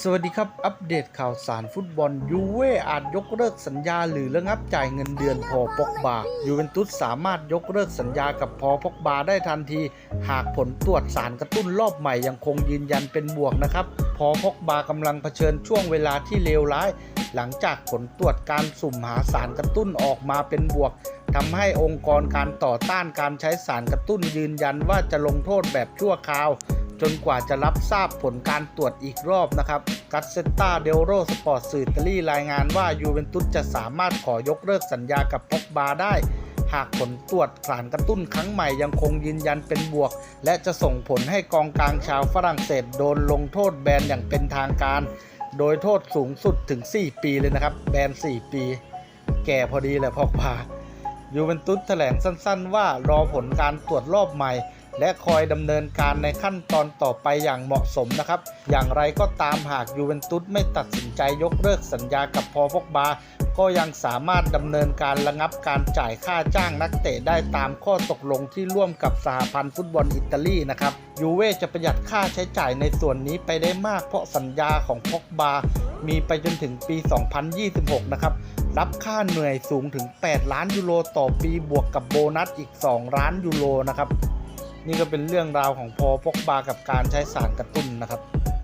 สวัสดีครับ อัปเดตข่าวสารฟุตบอลยูเว่อาจยกเลิกสัญญาหรือระงับจ่ายเงินเดือนพอปกบายูเวนตุสสามารถยกเลิกสัญญากับพอปกบาได้ทันที หากผลตรวจสารกระตุ้นรอบใหม่ยังคงยืนยันเป็นบวกนะครับ พอปกบากำลังเผชิญช่วงเวลาที่เลวร้าย หลังจากผลตรวจการสุ่มหาสารกระตุ้นออกมาเป็นบวกทำให้องค์กรการต่อต้านการใช้สารกระตุ้นยืนยันว่าจะลงโทษแบบชั่วคราว จนกว่าจะรับทราบผลการตรวจอีกรอบนะครับกัสเซตตาเดลโรสปอร์ตสื่อตาลีรายงานว่ายูเวนตุสจะสามารถขอยกเลิกสัญญากับพ็อกบาได้ หากผลตรวจสารกระตุ้นครั้งใหม่ยังคงยืนยันเป็นบวก และจะส่งผลให้กองกลางชาวฝรั่งเศสโดนลงโทษแบนอย่างเป็นทางการ โดยโทษสูงสุดถึง 4 ปีเลยนะครับ แบน 4 ปี แก่พอดีแหละพอกบายูเวนตุสแถลงสั้นๆ ว่ารอผลการตรวจรอบใหม่ และคอยดำเนินการในขั้นตอนต่อไปอย่างเหมาะสมนะครับ อย่างไรก็ตามหากยูเวนตุสไม่ตัดสินใจยกเลิกสัญญากับพอพกบา ก็ยังสามารถดำเนินการระงับการจ่ายค่าจ้างนักเตะได้ตามข้อตกลงที่ร่วมกับสหพันธ์ฟุตบอลอิตาลีนะครับยูเว่จะประหยัดค่าใช้จ่ายในส่วนนี้ไปได้มากเพราะสัญญาของพกบา มีไปจนถึงปี 2026 นะครับรับค่าเหนื่อยสูงถึง 8 ล้านยูโรต่อปีบวกกับโบนัสอีก 2 ล้านยูโรนะครับ นี่ก็เป็นเรื่องราวของพอพกบากับการใช้สารกระตุ้นนะครับ